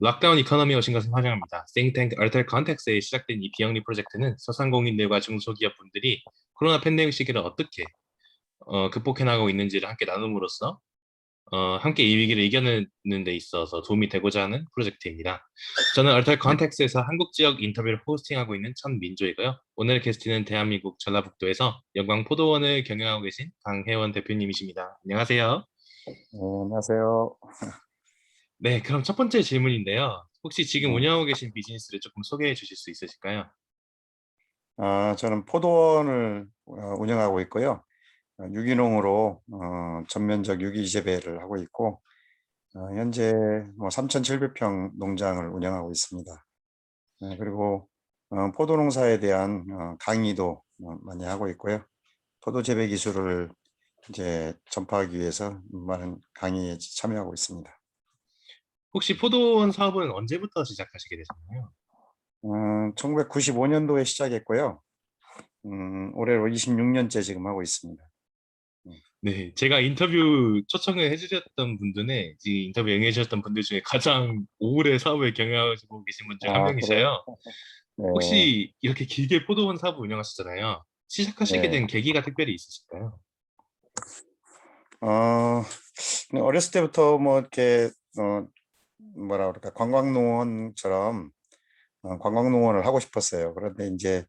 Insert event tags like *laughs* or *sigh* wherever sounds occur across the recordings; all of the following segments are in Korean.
락다운 이코노미 오신 것을 환영합니다. 싱탱크 얼텔 컨텍스에 시작된 이 비영리 프로젝트는 소상공인들과 중소기업 분들이 코로나 팬데믹 시기를 어떻게 어, 극복해 나가고 있는지를 함께 나눔으로써 어, 함께 이 위기를 이겨내는 데 있어서 도움이 되고자 하는 프로젝트입니다. 저는 얼텔 컨텍스에서 한국 지역 인터뷰를 호스팅하고 있는 천민조이고요. 오늘 게스트는 대한민국 전라북도에서 영광 포도원을 경영하고 계신 강혜원 대표님이십니다. 안녕하세요. 네, 안녕하세요. 네, 그럼 첫 번째 질문인데요. 혹시 지금 네. 운영하고 계신 비즈니스를 조금 소개해 주실 수 있으실까요? 아, 저는 포도원을 어, 운영하고 있고요. 어, 유기농으로 어, 전면적 유기 재배를 하고 있고 어, 현재 뭐 3,700평 농장을 운영하고 있습니다. 네, 그리고 어, 포도 농사에 대한 어, 강의도 어, 많이 하고 있고요. 포도 재배 기술을 이제 전파하기 위해서 많은 강의에 참여하고 있습니다. 혹시 포도원 사업은 언제부터 시작하시게 되셨나요? 음, 1995년도에 시작했고요. 음, 올해로 26년째 지금 하고 있습니다. 네, 제가 인터뷰 초청을 해주셨던 분 중에 이 인터뷰 응해 주셨던 분들 중에 가장 오래 사업을 경영하고 계신 분중한 아, 명이셔요. 네. 혹시 이렇게 길게 포도원 사업을 운영하셨잖아요. 시작하시게 네. 된 계기가 특별히 있으실까요? 어, 그냥 어렸을 때부터 뭐 이렇게 어, 뭐라 그럴까 관광농원처럼 어, 관광농원을 하고 싶었어요. 그런데 이제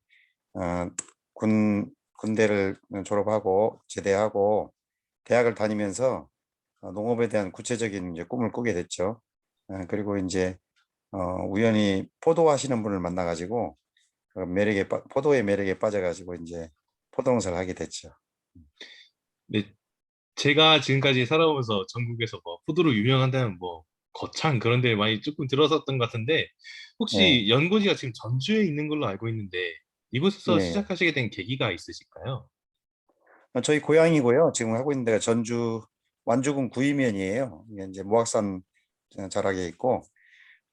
어, 군 군대를 졸업하고 제대하고 대학을 다니면서 어, 농업에 대한 구체적인 이제 꿈을 꾸게 됐죠. 어, 그리고 이제 어, 우연히 포도 하시는 분을 만나가지고 그 매력에 빠, 포도의 매력에 빠져가지고 이제 포도농사를 하게 됐죠. 네, 제가 지금까지 살아오면서 전국에서 뭐 포도로 유명한다면 뭐 거창 그런 데 많이 조금 들었었던 것 같은데 혹시 네. 연고지가 지금 전주에 있는 걸로 알고 있는데 이곳에서 네. 시작하시게 된 계기가 있으실까요? 어, 저희 고향이고요. 지금 하고 있는 데가 전주 완주군 구이면이에요. 이제 무악산 어, 자락에 있고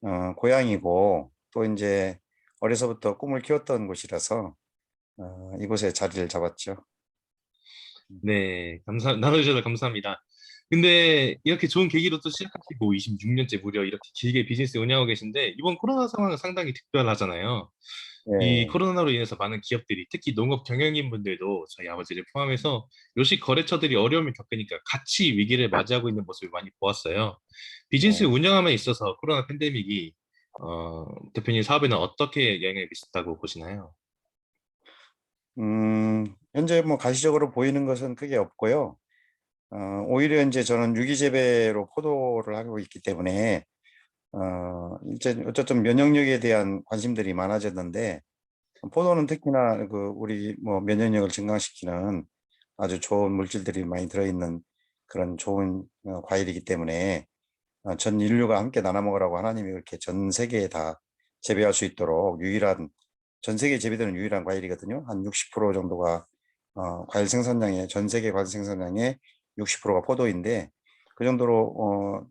어, 고향이고 또 이제 어려서부터 꿈을 키웠던 곳이라서 어, 이곳에 자리를 잡았죠. 네, 감사 나눠주셔서 감사합니다. 근데 이렇게 좋은 계기로 또 시작하시고 26년째 무려 이렇게 길게 비즈니스 운영하고 계신데 이번 코로나 상황은 상당히 특별하잖아요. 이 네. 코로나로 인해서 많은 기업들이 특히 농업 경영인 분들도 저희 아버지를 포함해서 요식 거래처들이 어려움을 겪으니까 같이 위기를 맞이하고 있는 모습을 많이 보았어요. 비즈니스 네. 운영함에 있어서 코로나 팬데믹이 어, 대표님 사업에는 어떻게 영향을 미쳤다고 보시나요? 음, 현재 뭐 가시적으로 보이는 것은 크게 없고요. 어, 오히려 이제 저는 유기재배로 포도를 하고 있기 때문에 어, 이제 어쨌든 면역력에 대한 관심들이 많아졌는데 포도는 특히나 그 우리 뭐 면역력을 증강시키는 아주 좋은 물질들이 많이 들어있는 그런 좋은 어, 과일이기 때문에 어, 전 인류가 함께 나눠 먹으라고 하나님이 이렇게 전 세계에 다 재배할 수 있도록 유일한 전 세계에 재배되는 유일한 과일이거든요. 한 60% 정도가 어, 과일 생산량의 전 세계 과일 생산량의 60%가 포도인데 그 정도로 어,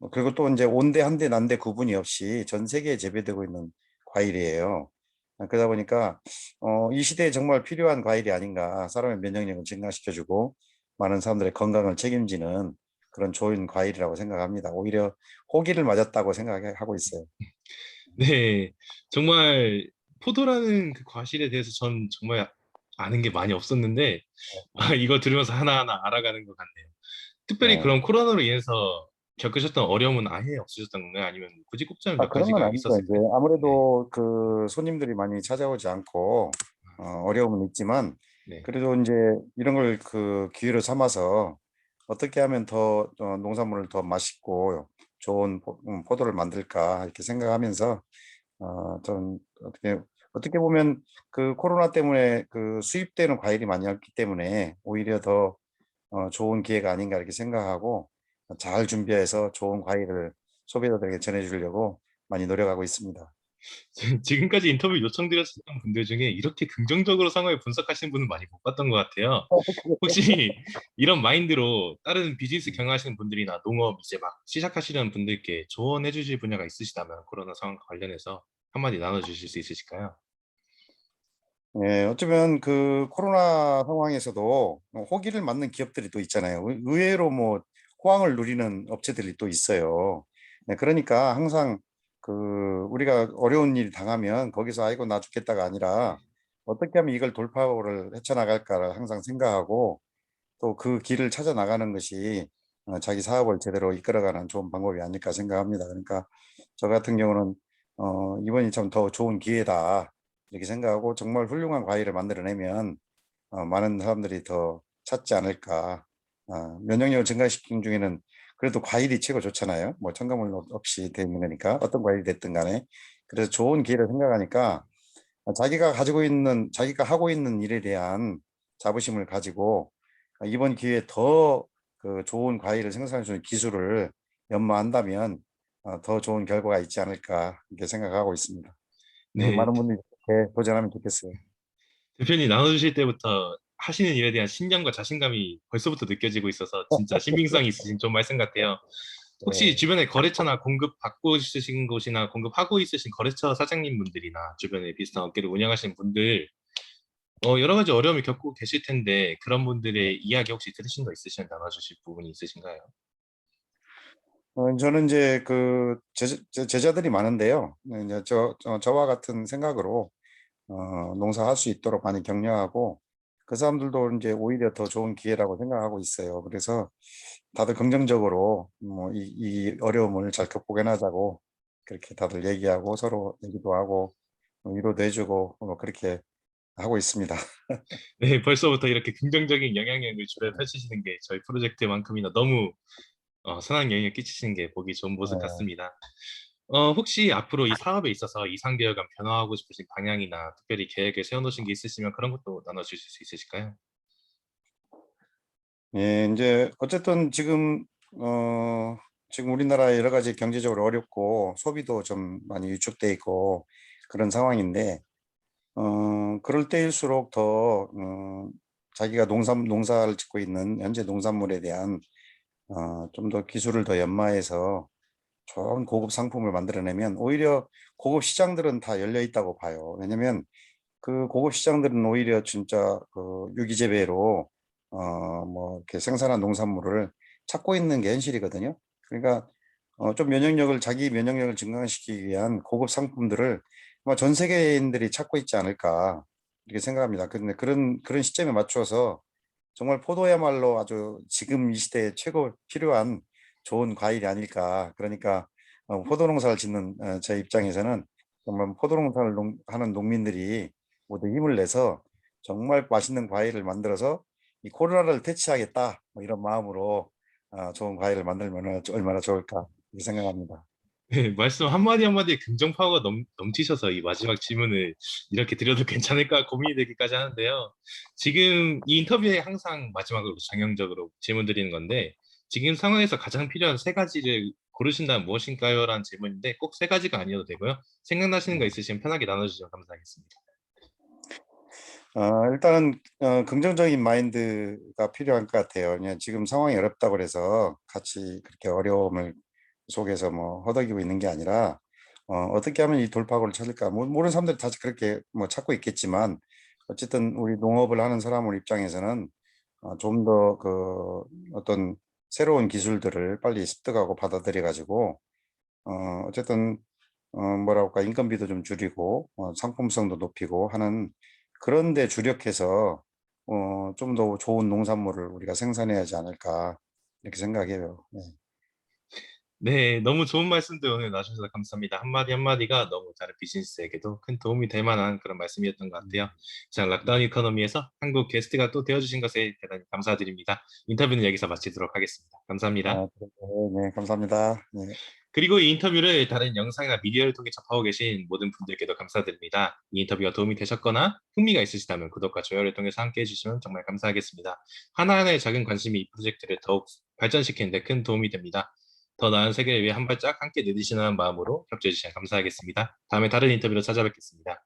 어, 그리고 또 이제 온대 한대 난대 구분이 없이 전 세계에 재배되고 있는 과일이에요. 아, 그러다 보니까 어, 이 시대에 정말 필요한 과일이 아닌가. 사람의 면역력을 증강시켜주고 많은 사람들의 건강을 책임지는 그런 좋은 과일이라고 생각합니다. 오히려 호기를 맞았다고 생각하고 있어요. 네, 정말 포도라는 그 과실에 대해서 전 정말 아는 게 많이 없었는데 아, 이거 들으면서 하나하나 알아가는 것 같네요. 특별히 네. 그럼 코로나로 인해서 겪으셨던 어려움은 아예 없으셨던 건가요? 아니면 굳이 꼽자면 아, 몇 그런 건 가지가 아니죠. 있었을까요? 아무래도 그 손님들이 많이 찾아오지 않고 어, 어려움은 있지만 네. 그래도 이제 이런 걸 그 기회로 삼아서 어떻게 하면 더 어, 농산물을 더 맛있고 좋은 포, 음, 포도를 만들까 이렇게 생각하면서 어, 좀 어떻게 어떻게 보면 그 코로나 때문에 그 수입되는 과일이 많이 없기 때문에 오히려 더 어, 좋은 기회가 아닌가 이렇게 생각하고 잘 준비해서 좋은 과일을 소비자들에게 전해주려고 많이 노력하고 있습니다. 지금까지 인터뷰 요청드렸던 분들 중에 이렇게 긍정적으로 상황을 분석하시는 분은 많이 못 봤던 것 같아요. 혹시 이런 마인드로 다른 비즈니스 경영하시는 분들이나 농업 이제 막 시작하시려는 분들께 조언해 주실 분야가 있으시다면 코로나 상황과 관련해서 한마디 나눠주실 수 있으실까요? 예, 어쩌면 그 코로나 상황에서도 호기를 맞는 기업들이 또 있잖아요. 의- 의외로 뭐 호황을 누리는 업체들이 또 있어요. 네, 그러니까 항상 그 우리가 어려운 일이 당하면 거기서 아이고 나 죽겠다가 아니라 어떻게 하면 이걸 돌파구를 헤쳐나갈까를 항상 생각하고 또 그 길을 찾아 나가는 것이 어, 자기 사업을 제대로 이끌어가는 좋은 방법이 아닐까 생각합니다. 그러니까 저 같은 경우는 어, 이번이 참 더 좋은 기회다 이렇게 생각하고 정말 훌륭한 과일을 만들어내면 어, 많은 사람들이 더 찾지 않을까. 어, 면역력을 증가시키는 중에는 그래도 과일이 최고 좋잖아요. 뭐 첨가물 없- 없이 되는 거니까 어떤 과일이 됐든 간에 그래서 좋은 기회를 생각하니까 자기가 가지고 있는 자기가 하고 있는 일에 대한 자부심을 가지고 이번 기회에 더 그 좋은 과일을 생산할 수 있는 기술을 연마한다면 어, 더 좋은 결과가 있지 않을까 이렇게 생각하고 있습니다. 네, 많은 분들이 이렇게 도전하면 좋겠어요. 대표님 나눠주실 때부터 하시는 일에 대한 신념과 자신감이 벌써부터 느껴지고 있어서 진짜 *laughs* 신빙성이 있으신 좋은 말씀 같아요. 혹시 네. 주변에 거래처나 공급 받고 있으신 곳이나 공급하고 있으신 거래처 사장님 분들이나 주변에 비슷한 업계를 운영하시는 분들 어, 여러 가지 어려움을 겪고 계실 텐데 그런 분들의 이야기 혹시 들으신 거 있으시면 나눠주실 부분이 있으신가요? 어, 저는 이제 그 제자, 제- 제자들이 많은데요. 네, 이제 저, 저 저 와 같은 생각으로 어, 농사할 수 있도록 많이 격려하고 그 사람들도 이제 오히려 더 좋은 기회라고 생각하고 있어요. 그래서 다들 긍정적으로 뭐 이, 이 어려움을 잘 극복해나자고 그렇게 다들 얘기하고 서로 얘기도 하고 뭐 위로도 해주고 뭐 그렇게 하고 있습니다. *laughs* 네, 벌써부터 이렇게 긍정적인 영향력을 주변에 펼치시는 게 저희 프로젝트만큼이나 너무 어, 선한 영향을 끼치시는 게 보기 좋은 모습 네. 같습니다. 어, 혹시 앞으로 이 사업에 있어서 이상계열감 변화하고 싶으신 방향이나 특별히 계획을 세워놓으신 게 있으시면 그런 것도 나눠주실 수 있으실까요? 예, 이제 어쨌든 지금 어 지금 우리나라 여러 가지 경제적으로 어렵고 소비도 좀 많이 위축돼 있고 그런 상황인데 어 그럴 때일수록 더 어, 자기가 농산 농사를 짓고 있는 현재 농산물에 대한 어 좀 더 기술을 더 연마해서 좋은 고급 상품을 만들어내면 오히려 고급 시장들은 다 열려 있다고 봐요. 왜냐면 그 고급 시장들은 오히려 진짜 그 유기재배로 어 뭐 이렇게 생산한 농산물을 찾고 있는 게 현실이거든요. 그러니까 어 좀 면역력을 자기 면역력을 증강시키기 위한 고급 상품들을 아마 전 세계인들이 찾고 있지 않을까 이렇게 생각합니다. 근데 그런 그런 시점에 맞춰서 정말 포도야말로 아주 지금 이 시대에 최고 필요한 좋은 과일이 아닐까. 그러니까 어, 포도 농사를 짓는 어, 제 입장에서는 정말 포도 농사를 농- 하는 농민들이 모두 힘을 내서 정말 맛있는 과일을 만들어서 이 코로나를 퇴치하겠다 뭐 이런 마음으로 어, 좋은 과일을 만들면 얼- 얼마나 좋을까 생각합니다. 네, 말씀 한마디 한마디에 긍정 파워가 넘, 넘치셔서 이 마지막 질문을 이렇게 드려도 *laughs* 괜찮을까 고민이 되기까지 하는데요. 지금 이 인터뷰에 항상 마지막으로 정형적으로 질문 드리는 건데 지금 상황에서 가장 필요한 세 가지를 고르신다면 무엇인가요? 라는 질문인데 꼭 세 가지가 아니어도 되고요. 생각나시는 거 있으시면 편하게 나눠주시면 감사하겠습니다. 어, 일단은 어, 긍정적인 마인드가 필요한 것 같아요. 그냥 지금 상황이 어렵다고 그래서 같이 그렇게 어려움을 속에서 뭐 허덕이고 있는 게 아니라 어, 어떻게 하면 이 돌파구를 찾을까? 뭐, 모르는 사람들이 다 그렇게 뭐 찾고 있겠지만 어쨌든 우리 농업을 하는 사람들 입장에서는 어, 좀 더 그 어떤 새로운 기술들을 빨리 습득하고 받아들여 가지고 어, 어쨌든 어, 뭐라 할까 인건비도 좀 줄이고 어, 상품성도 높이고 하는 그런 데 주력해서 어, 좀 더 좋은 농산물을 우리가 생산해야 하지 않을까 이렇게 생각해요. 네. 네, 너무 좋은 말씀들 오늘 나주셔서 감사합니다. 한마디 한마디가 너무 다른 비즈니스에게도 큰 도움이 될 만한 그런 말씀이었던 것 같아요. 자, 락다운 이코노미에서 한국 게스트가 또 되어주신 것에 대단히 감사드립니다. 인터뷰는 여기서 마치도록 하겠습니다. 감사합니다. 아, 네, 네, 감사합니다. 네. 그리고 이 인터뷰를 다른 영상이나 미디어를 통해 접하고 계신 모든 분들께도 감사드립니다. 이 인터뷰가 도움이 되셨거나 흥미가 있으시다면 구독과 좋아요를 통해서 함께 해주시면 정말 감사하겠습니다. 하나하나의 작은 관심이 이 프로젝트를 더욱 발전시키는 데 큰 도움이 됩니다. 더 나은 세계를 위해 한 발짝 함께 내디시는 마음으로 협조해 주시면 감사하겠습니다. 다음에 다른 인터뷰로 찾아뵙겠습니다.